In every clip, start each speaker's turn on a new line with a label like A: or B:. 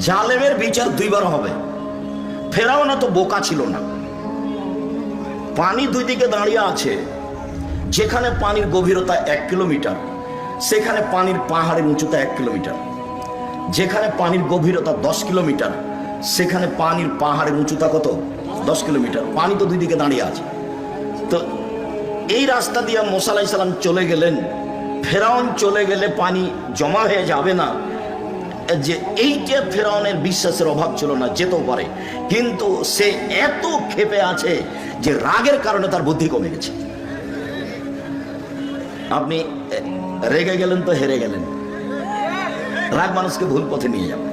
A: জালেমের বিচার দুইবার হবে। ফেরাও না তো বোকা ছিল না। পানি দুই দিকে দাঁড়িয়ে আছে, যেখানে পানির গভীরতা এক কিলোমিটার, সেখানে পানির পাহাড়ের উঁচুতা এক কিলোমিটার। যেখানে পানির গভীরতা দশ কিলোমিটার, সেখানে পানির পাহাড়ের উঁচুতা কত? দশ কিলোমিটার। পানি তো দুই দিকে দাঁড়িয়ে আছে। তো এই রাস্তা দিয়ে মোসালাই সালাম চলে গেলেন। ফেরাউন চলে গেলে পানি জমা হয়ে যাবে না। যে এইটা ফেরাউনের বিশ্বাসের অভাব ছিল না, যেতেও পারে। কিন্তু সে এত ক্ষেপে আছে যে রাগের কারণে তার বুদ্ধি কমে গেছে। আপনি রেগে গেলেন তো হেরে গেলেন। রাগ মানুষকে ভুল পথে নিয়ে যাবে।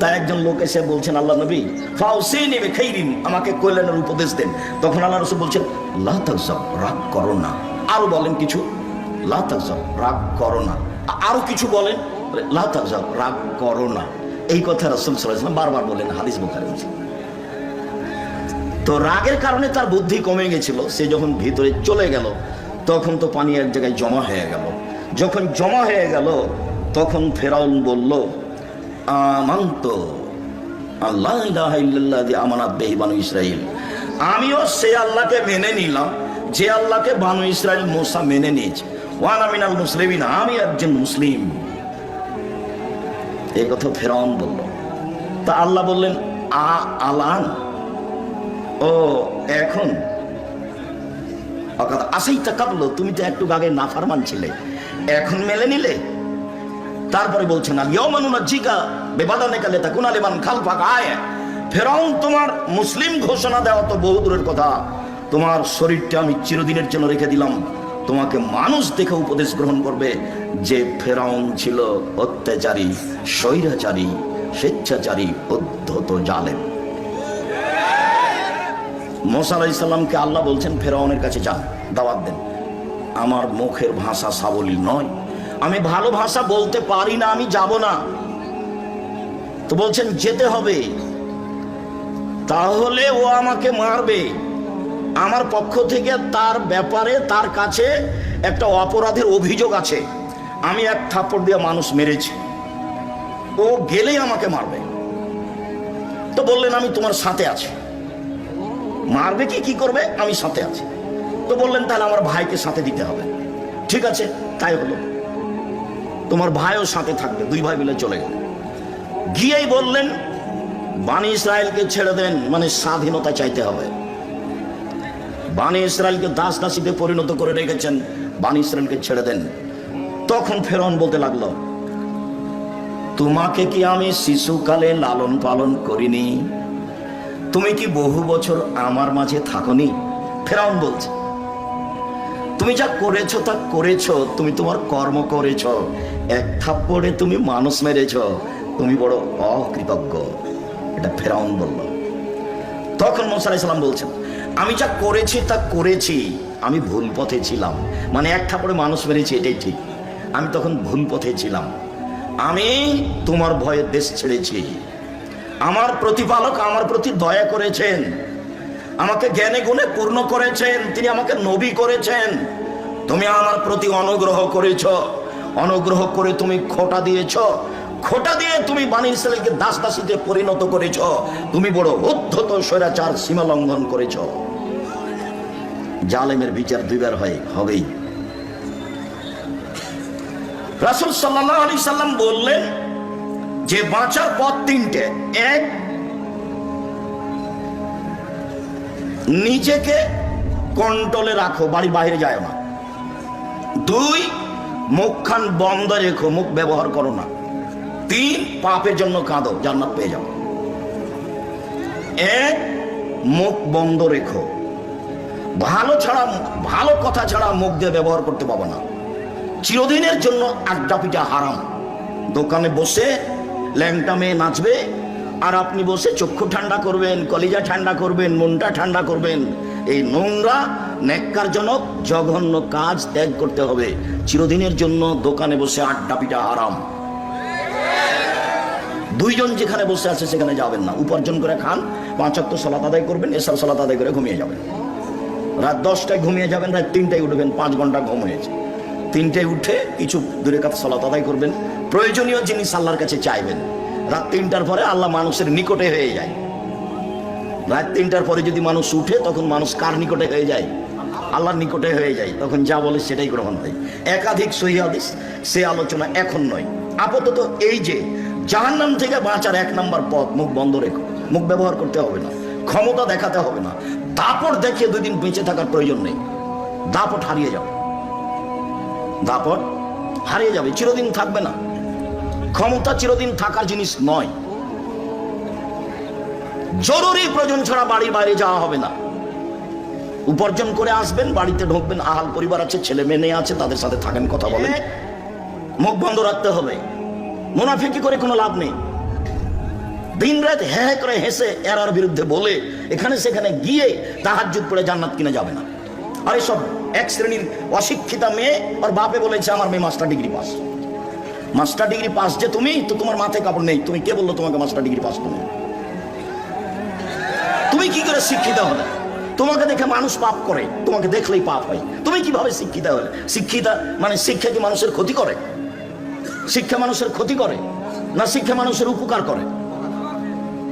A: তাই একজন লোক এসে বলছেন, আল্লাহ নবী ফাউসি নেবে খেইরিন আমাকে কল্যাণের উপদেশ দেন। তখন আল্লাহ রসুল বলছেন, লা তাকজাব রাগ করো না। আরও বলেন কিছু, লা তাকজাব রাগ করো না। আরও কিছু বলেন। রাগ করো না। এই কথা রসুল সাল্লাল্লাহু বারবার বলেন, হাদিস বুখারী তো রাগের কারণে তার বুদ্ধি কমে গেছিল, সে যখন ভিতরে চলে গেল, তখন তো পানি এক জায়গায় জমা হয়ে গেল। যখন জমা হয়ে গেল, তখন ফেরাউন বলল, আমান্ত আল্লাহ আমানাত দেহি বানু ইসরাইল আমিও সে আল্লাহকে মেনে নিলাম, যে আল্লাহকে বানু ইসরাইল মোসা মেনে নিয়েছে। ওয়ান আমিনাল মুসলিমিন, আমি একজন মুসলিম। এই কথা ফেরাউন বলল। তা আল্লাহ বললেন, আ আলান? ও, এখন? অকাত আসাইটা কাটলো তুমি তো একটু আগে নাফারমান ছিলে। এখন মেলে নিলে? তারপরে বলছেন আল ইয়মানুনা জিকা বেবাদানে কালে তা কুনালে মান খালফা আয় ফেরাউন, তোমার মুসলিম ঘোষণা দেওয়া তো বহু দূরের কথা। তোমার শরীরটা আমি চিরদিনের জন্য রেখে দিলাম। তোমাকে মানুষ দেখে উপদেশ গ্রহণ করবে যে ফেরাউন ছিল অত্যাচারী, স্বৈরাচারী, স্বেচ্ছাচারী, অধ্যত জালেম। মোসা আলাইসাল্লামকে আল্লাহ বলছেন, ফেরাউনের কাছে যান, দাওয়াত দেন। আমার মুখের ভাষা সাবলীল নয়। আমি ভালো ভাষা বলতে পারি না, আমি যাব না। তো বলছেন, যেতে হবে। তাহলে ও আমাকে মারবে। আমার পক্ষ থেকে তার ব্যাপারে, তার কাছে একটা অপরাধের অভিযোগ আছে। আমি এক থাপ্পড় দিয়ে মানুষ মেরেছি। ও গেলেই আমাকে মারবে। তো বললেন, আমি তোমার সাথে আছি। মারবে কি কি করবে? আমি সাথে আছি। তো বললেন, তাহলে আমার ভাইকে সাথে দিতে হবে। ঠিক আছে, তাই হলো। তোমার ভাইও সাথে থাকবে, দুই ভাই মিলে চলে গেল। গিয়েই বললেন, বানি ইসরায়েলকে ছেড়ে দেন মানে স্বাধীনতা চাইতে হবে। বানি ইসরায়েলকে দাস দাসীতে পরিণত করে রেখেছেন, বানি ইসরায়েলকে ছেড়ে দেন। তখন ফেরন বলতে লাগল, তোমাকে কি আমি শিশুকালে লালন পালন করিনি? তুমি কি বহু বছর আমার মাঝে থাকনি? ফেরাউন বলছে, তুমি যা করেছ তা করেছ, তুমি তোমার কর্ম করেছ। এক থাপ্পড়ে তুমি মানুষ মেরেছ, তুমি বড় অকৃতজ্ঞ। এটা ফেরাউন বলল। তখন মোসালাই সাল্লাম বলছেন আমি যা করেছি তা করেছি। আমি ভুল পথে ছিলাম। মানে এক থাপড়ে মানুষ মেরেছি, এটাই ঠিক। আমি তখন ভুল পথে ছিলাম। আমি তোমার ভয়ে দেশ ছেড়েছি। আমার প্রতিপালক আমার প্রতি দয়া করেছেন। আমাকে জ্ঞানে গুণে পূর্ণ করেছেন। তিনি আমাকে নবী করেছেন। তুমি আমার প্রতি অনুগ্রহ করেছ। অনুগ্রহ করে তুমি খোটা দিয়েছ। খোটা দিয়ে তুমি বাণী ইসরায়েলকে দাস দাসীতে পরিণত করেছ। তুমি বড় উদ্ধত স্বৈরাচার সীমা লঙ্ঘন করেছ। জালেমের বিচার দুইবার হয়, হবেই। রাসুল সাল্লাহ আলি সাল্লাম বললেন যে, বাঁচার পথ তিনটে। এক, নিজেকে কন্ট্রোলে রাখো বাড়ির বাইরে যায় না। দুই, মুখখান বন্ধ রেখো, মুখ ব্যবহার করো না। তিন পাপের জন্য কাঁদো, জান্নাত পেয়ে যাও। এক, মুখ বন্ধ রেখো। ভালো ছাড়া, ভালো কথা ছাড়া মুখ দিয়ে ব্যবহার করতে পাবো না। চিরদিনের জন্য আড্ডা পিঠা হারাম। দোকানে বসে ল্যাংটা মেয়ে নাচবে, আর আপনি বসে চক্ষু ঠান্ডা করবেন, কলিজা ঠান্ডা করবেন, মনটা ঠান্ডা করবেন। এই নোংরা, ন্যাক্কারজনক, জঘন্য কাজ ত্যাগ করতে হবে। চিরদিনের জন্য দোকানে বসে আড্ডা পিঠা হারাম। দুইজন যেখানে বসে আছে সেখানে যাবেন না। উপার্জন করে খান পাঁচাত্তর সলাত আদায় করবেন এসব সলাত আদায় করে ঘুমিয়ে যাবেন। রাত দশটায় ঘুমিয়ে যাবেন, রাত তিনটায় উঠবেন, পাঁচ ঘণ্টা ঘুম হয়েছে। তিনটে উঠে কিছু দূরে কাপ সলাত আদায় করবেন। প্রয়োজনীয় জিনিস আল্লাহর কাছে চাইবেন। রাত তিনটার পরে আল্লাহ মানুষের নিকটে হয়ে যায়। রাত তিনটার পরে যদি মানুষ উঠে, তখন মানুষ কার নিকটে হয়ে যায়? আল্লাহর নিকটে হয়ে যায়। তখন যা বলে সেটাই গ্রহণ হয়। একাধিক সহি সে আলোচনা এখন নয়। আপাতত এই যে জাহান্নাম থেকে বাঁচার এক নাম্বার পথ মুখ বন্ধ রেখো। মুখ ব্যবহার করতে হবে না। ক্ষমতা দেখাতে হবে না। দাপট দেখিয়ে দুই দিন বেঁচে থাকার প্রয়োজন নেই। দাপট হারিয়ে যাবে। দাপট হারিয়ে যাবে। চিরদিন থাকবে না। ক্ষমতা চিরদিন থাকার জিনিস নয়। জরুরি প্রয়োজন ছাড়া বাড়ির বাইরে যাওয়া হবে না। উপার্জন করে আসবেন বাড়িতে ঢুকবেন আহাল পরিবার আছে ছেলে মেয়ে আছে তাদের সাথে থাকেন কথা বলেন। মুখ বন্ধ রাখতে হবে। মুনাফিকি করে কোনো লাভ নেই। দিন রাত হ্যাঁ হ্যাঁ করে হেসে এরার বিরুদ্ধে বলে এখানে সেখানে গিয়ে তাহাজ্জুদ পড়ে জান্নাত কিনে যাবে না। আর সব এক শ্রেণির অশিক্ষিতা মেয়ে আর বাপে বলেছে, আমার মেয়ে master degree pass master degree pass যে তুমি, তো তোমার মাথায় কাপড় নেই। তুমি কে বলল তোমাকে মাস্টার ডিগ্রি পাস তুমি তুমি কি করে শিক্ষিত হলে? তোমাকে দেখে মানুষ পাপ করে, তোমাকে দেখলেই পাপ হয়। তুমি কীভাবে শিক্ষিত হলে? শিক্ষিতা মানে শিক্ষা কি মানুষের ক্ষতি করে? শিক্ষা মানুষের ক্ষতি করে, না শিক্ষা মানুষের উপকার করে?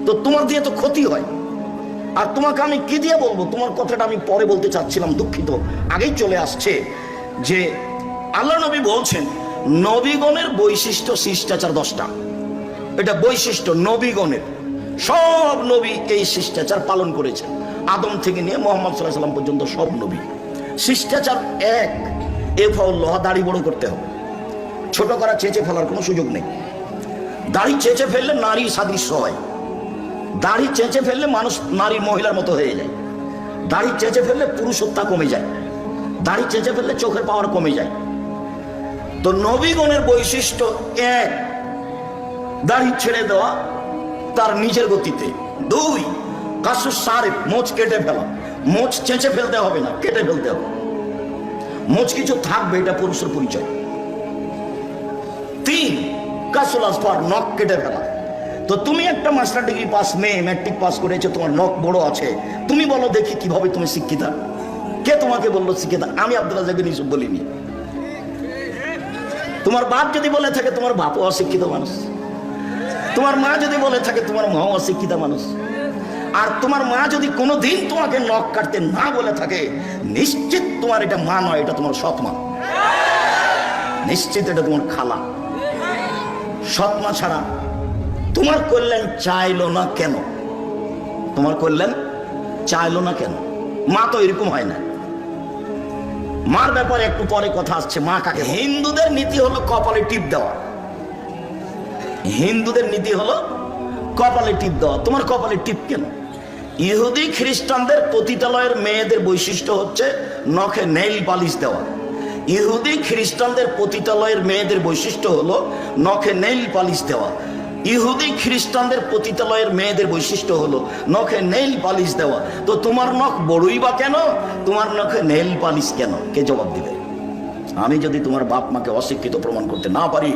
A: তো তোমার দিয়ে তো ক্ষতি হয়। আর তোমাকে আমি কি দিয়ে বলব? তোমার কথাটা আমি পরে বলতে চাচ্ছিলাম, দুঃখিত। আগেই চলে আসছে যে আল্লাহ নবী বলছেন, নবীগণের বৈশিষ্ট্য শিষ্টাচার দশটা। এটা বৈশিষ্ট্য নবীগণের। সব নবী এই শিষ্টাচার পালন করেছেন। আদম থেকে নিয়ে মোহাম্মদ সাল্লাহ সাল্লাম পর্যন্ত সব নবী। শিষ্টাচার এক, এ ফাউল্লাহ দাড়ি বড় করতে হবে। ছোট করা চেঁচে ফেলার কোনো সুযোগ নেই। দাড়ি চেঁচে ফেললে নারী সাদৃশ্য হয়। দাড়ি চেঁচে ফেললে মানুষ নারী মহিলার মতো হয়ে যায়। দাড়ি চেঁচে ফেললে পুরুষত্বা কমে যায়। দাড়ি চেঁচে ফেললে চোখের পাওয়ার কমে যায়। তো নবীগণের বৈশিষ্ট্য এক, দাড়ি ছেড়ে দেওয়া তার নিজের গতিতে। দুই কাসু সারে মোচ কেটে ফেলা। মোচ চেঁচে ফেলতে হবে না, কেটে ফেলতে হবে। মোচ কিছু থাকবে, এটা পুরুষের পরিচয়। তিন কাসুল আসফার নখ কেটে ফেলা। তো তুমি একটা মাস্টার ডিগ্রি পাস মেয়ে ম্যাট্রিক পাস করেছ, তোমার নখ বড় আছে। তুমি বলো দেখি কীভাবে তুমি শিক্ষিতা। কে তোমাকে বলল শিক্ষিতা? আমি আব্দুল রাজাকে নিশ্চয় বলিনি। তোমার বাপ যদি বলে থাকে, তোমার বাপও অশিক্ষিত মানুষ। তোমার মা যদি বলে থাকে, তোমার মাও অশিক্ষিত মানুষ। আর তোমার মা যদি কোনোদিন তোমাকে নখ কাটতে না বলে থাকে, নিশ্চিত তোমার এটা মা নয়, এটা তোমার সৎ মা। নিশ্চিত এটা তোমার খালা। সৎ মা ছাড়া। তোমার কল্যাণ চাইলো না কেন? তোমার কল্যাণ চাইলো না কেন? মা তো এরকম হয় না। মার ব্যাপারে একটু পরে কথা আসছে, মা কাকে হিন্দুদের নীতি হলো কপালে টিপ দেওয়া। হিন্দুদের নীতি হলো কপালে টিপ দেওয়া। তোমার কপালে টিপ কেন? ইহুদি খ্রিস্টানদের পতিতালয়ের মেয়েদের বৈশিষ্ট্য হচ্ছে নখে নেইল পালিশ দেওয়া। ইহুদি খ্রিস্টানদের পতিতালয়ের মেয়েদের বৈশিষ্ট্য হলো নখে নেইল পালিশ দেওয়া। ইহুদি খ্রিস্টানদের পতিতালয়ের মেয়েদের বৈশিষ্ট্য হলো নখে নেইল পালিশ দেওয়া। তো তোমার নখ বড়ই বা কেন? তোমার নখে নেইল পালিশ কেন? কে জবাব দিবে? আমি যদি তোমার বাপ মাকে অশিক্ষিত প্রমাণ করতে না পারি,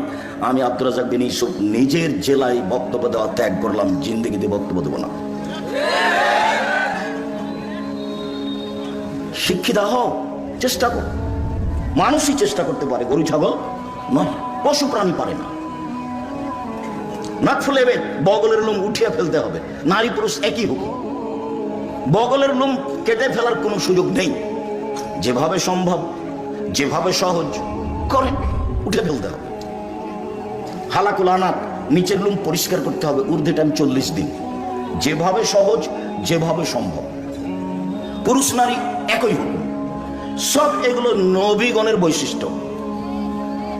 A: আমি আব্দুল রাজাক বিন ইসুফ নিজের জেলায় বক্তব্য দেওয়া ত্যাগ করলাম, জিন্দিগিতে বক্তব্য দেবো না। শিক্ষিত হও, চেষ্টা কর। মানুষই চেষ্টা করতে পারে, গরু, ছাগল নয় পশু, প্রাণী পারে না। নাক ফুলে বগলের লোম উঠিয়ে ফেলতে হবে, নারী পুরুষ একই হুকুম বগলের লোম কেটে ফেলার কোনো সুযোগ নেই। যেভাবে সম্ভব, যেভাবে সহজ, করে উঠে ফেলতে হবে। হালাকুল আনাত, নিচের লুম পরিষ্কার করতে হবে, ঊর্ধ্বে টাইম চল্লিশ দিন। যেভাবে সহজ, যেভাবে সম্ভব। পুরুষ, নারী একই হুকুম সব এগুলো নবীগণের বৈশিষ্ট্য।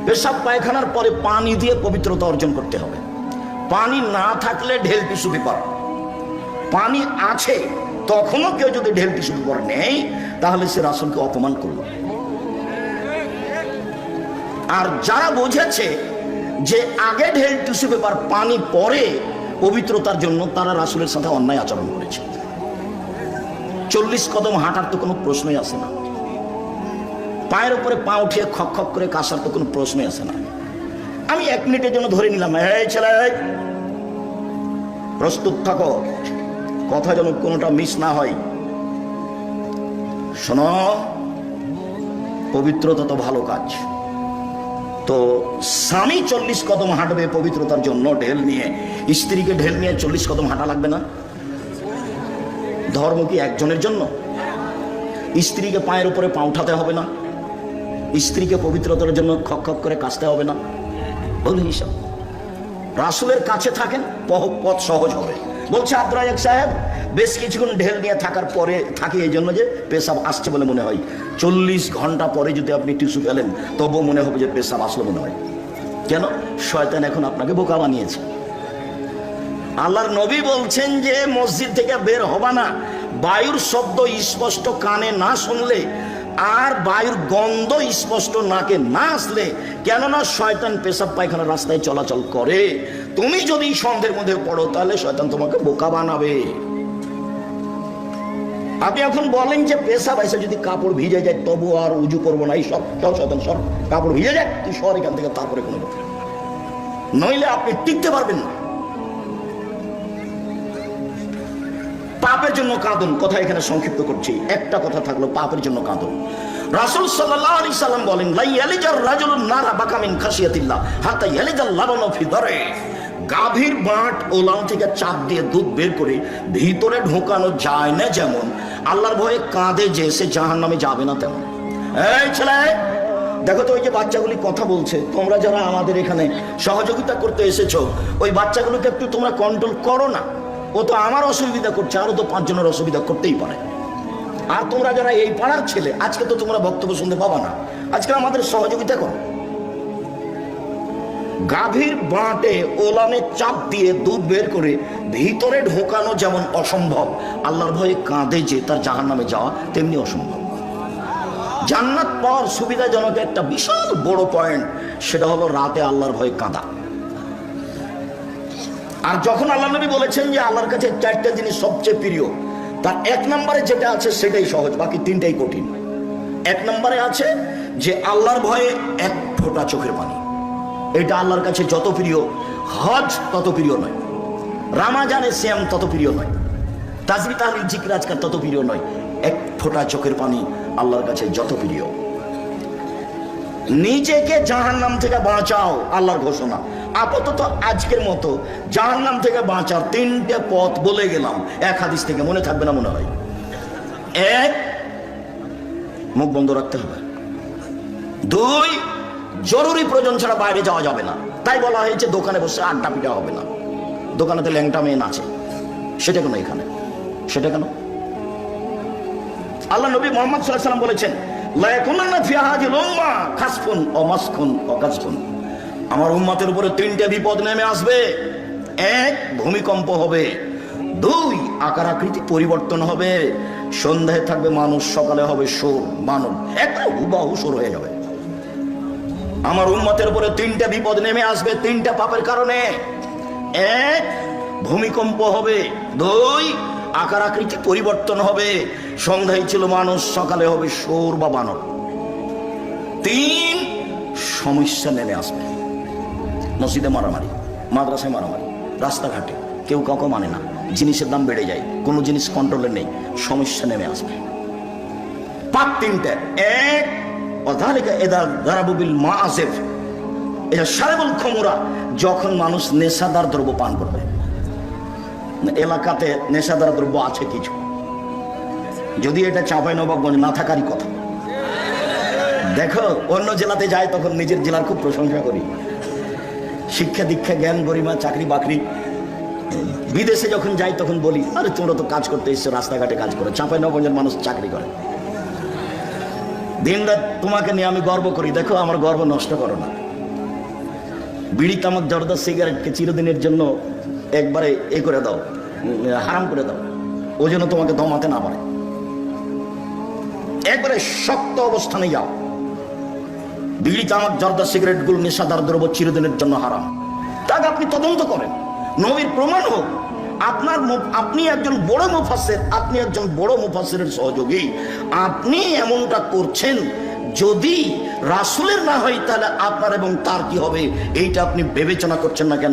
A: পেশাব পায়খানার পরে পানি দিয়ে পবিত্রতা অর্জন করতে হবে। পানি না থাকলে ঢেল টিস্যু পেপার পানি আছে, তখনও কেউ যদি ঢেল টিস্যু পেপার নেই, তাহলে সে রাসুলকে অপমান করল। আর যারা বুঝেছে যে আগে ঢেল টিস্যু পেপার পানি পরে পবিত্রতার জন্য তারা রাসুলের সাথে অন্যায় আচরণ করেছে। চল্লিশ কদম হাঁটার তো কোনো প্রশ্নই আসে না। পায়ের উপরে পা উঠিয়ে খক খক করে কাশার তো কোনো প্রশ্নই আসে না। আমি এক মিনিটের জন্য ধরে নিলাম, এই ছেলে প্রস্তুত থাকো, কথা যেন কোনোটা মিস না হয়। শোনো, পবিত্রতা তো ভালো কাজ। তো স্বামী চল্লিশ কদম হাঁটবে পবিত্রতার জন্য ঢেল নিয়ে। স্ত্রীকে ঢেল নিয়ে চল্লিশ কদম হাঁটা লাগবে না। ধর্ম কি একজনের জন্য? স্ত্রীকে পায়ের উপরে পা উঠাতে হবে না। স্ত্রীকে পবিত্রতার জন্য খক খক করে কাচতে হবে না। বল হিসাব রাসুলের কাছে থাকেন পথ সহজ হবে। বলছে আব্দুরাজাক সাহেব, বেশ কিছুক্ষণ ঢেল নিয়ে থাকার পরে থাকি এই জন্য যে পেশাব আসছে বলে মনে হয়। চল্লিশ ঘণ্টা পরে যদি আপনি টিস্যু ফেলেন, তবুও মনে হবে যে পেশাব আসলো মনে হয়। কেন? শয়তান এখন আপনাকে বোকা বানিয়েছে। আল্লাহর নবী বলছেন যে মসজিদ থেকে বের হবা না। বায়ুর শব্দ স্পষ্ট কানে না শুনলে আর বায়ুর গন্ধ স্পষ্ট নাকে না আসলে, কেননা শয়তান পেশাব পায়খানা রাস্তায় চলাচল করে। তুমি যদি সন্ধ্যের মধ্যে পড়ো, তাহলে শয়তান তোমাকে বোকা বানাবে। আপনি এখন বলেন যে পেশাব এসে যদি কাপড় ভিজে যায়, তবু আর উজু করব না এই সব শয়তান, সব কাপড় ভিজে যায় তুই সর এখান থেকে, তারপরে কোনো নইলে আপনি টিকতে পারবেন না। পাপের জন্য কাঁদুন। কথা এখানে সংক্ষিপ্ত করছি। একটা কথা থাকল, পাপের জন্য কাঁদুন। রাসূল সাল্লাম বলেন লা ইয়ালিজার রাজুলুন নারা বাকামিন হাত্তা ইয়ালিজাল লাবানু ফি দারে। গাভীর বাঁট থেকে চাপ দিয়ে দুধ বের করে ভিতরে ঢোকানো যায় না যেমন, আল্লাহর ভয়ে কাঁদে যে, সে জাহান্নামে যাবে না তেমন। এই ছেলে, দেখো তো ওই যে বাচ্চাগুলি কথা বলছে, তোমরা যারা আমাদের এখানে সহযোগিতা করতে এসেছ, ওই বাচ্চাগুলোকে একটু তোমরা কন্ট্রোল করো না। ও তো আমার অসুবিধা করছে, আরও তো পাঁচজনের অসুবিধা করতেই পারে। আর তোমরা যারা এই পাড়ার ছেলে, আজকে তো তোমরা বক্তব্য শুনতে পাবা না। আজকে আমাদের সহযোগিতা করো। গাভীর বাঁটে ওলানে চাপ দিয়ে দুধ বের করে ভিতরে ঢোকানো যেমন অসম্ভব, আল্লাহর ভয়ে কাঁদে যে তার জাহান নামে যাওয়া তেমনি অসম্ভব। জান্নাত পাওয়ার সুবিধাজনক একটা বিশাল বড় পয়েন্ট সেটা হলো রাতে আল্লাহর ভয়ে কাঁদা। আর যখন আল্লাহ নবী বলেছেন যে আল্লাহর কাছে চারটা জিনিস সবচেয়ে প্রিয়, তার এক নম্বরে যেটা আছে সেটাই সহজ, বাকি তিনটাই কঠিন। এক নম্বরে আছে যে আল্লাহর ভয়ে এক ফোঁটা চোখের পানি। এটা আল্লাহর কাছে যত প্রিয়, হজ তত প্রিয় নয় রামাজানে শ্যাম তত প্রিয় নয় তাজবি তাহলিল জিকির আজকাল তত প্রিয় নয়, এক ফোঁটা চোখের পানি আল্লাহর কাছে যত প্রিয়। নিজেকে জাহান নাম থেকে বাঁচাও, আল্লাহর ঘোষণা। আপাতত আজকের মতো জাহান নাম থেকে বাঁচার তিনটে পথ বলে গেলাম। এক হাদিস থেকে মনে থাকবে না মনে হয়। এক, মুখ বন্ধ রাখতে হবে। দুই, জরুরি প্রয়োজন ছাড়া বাইরে যাওয়া যাবে না। তাই বলা হয়েছে, দোকানে বসে আড্ডা পিটা হবে না। দোকানেতে ল্যাংটা মেয়ে নাচে। সেটা কেন এখানে? সেটা কেন? আল্লাহ নবী মোহাম্মদ সাল্লাহ সাল্লাম বলেছেন আমার উম্মতের উপরে তিনটে বিপদ নেমে আসবে। এক, ভূমিকম্প হবে। দুই, আকার আকৃতি পরিবর্তন হবে। সন্ধ্যায় থাকবে মানুষ, সকালে হবে সোর মানব একটা হুবাহু সোর হয়ে যাবে। আমার উম্মতের উপরে তিনটা বিপদ নেমে আসবে তিনটা পাপের কারণে। এক, ভূমিকম্প হবে। দুই, আকার আকৃতি পরিবর্তন হবে। সন্ধ্যায় ছিল মানুষ, সকালে হবে সোর বা বানর। তিন সমস্যা নেমে আসবে। মসজিদে মারামারি, মাদ্রাসায় মারামারি, রাস্তাঘাটে কেউ কাউকে মানে না, জিনিসের দাম বেড়ে যায়, কোনো জিনিস কন্ট্রোলে নেই, সমস্যা নেমে আসবে। পাপ তিনটে, এক, অধালিকা এদা দারাবুবিল মা আসেফ এটা সারেবল ক্ষমরা যখন মানুষ নেশাদার দ্রব্য পান করবে। এলাকাতে নেশাদার দ্রব্য আছে কিছু। যদি এটা চাঁপাই নবাবগঞ্জ না থাকারই কথা। দেখো, অন্য জেলাতে যায় তখন নিজের জেলার খুব প্রশংসা করি। শিক্ষা দীক্ষা, জ্ঞান, গরিমা, চাকরি বাকরি। বিদেশে যখন যাই, তখন বলি, আরে, তোমরা তো কাজ করতে এসছো, রাস্তাঘাটে কাজ করো। চাঁপাই নবাবগঞ্জের মানুষ চাকরি করে। দিন রাত তোমাকে নিয়ে আমি গর্ব করি। দেখো, আমার গর্ব নষ্ট করো না। বিড়ি, তামাক, জর্দা সিগারেটকে চিরদিনের জন্য একবারে এ করে দাও হারাম করে দাও। ওই জন্য তোমাকে দমাতে না পারে। একবারে শক্ত অবস্থানে যাও। বিড়ি তামাক জর্দা সিগারেটগুলো নেশাদার দ্রব্য চিরদিনের জন্য হারাম। তাকে আপনি তদন্ত করেন। নবীর প্রমাণ হোক, আপনার আপনি একজন বড় মুফাসের আপনি একজন বড় মুফাসের সহযোগী। আপনি এমনটা করছেন যদি রাসুলের না হয় তাহলে আপনার এবং তার কি হবে, এইটা আপনি বিবেচনা করছেন না কেন?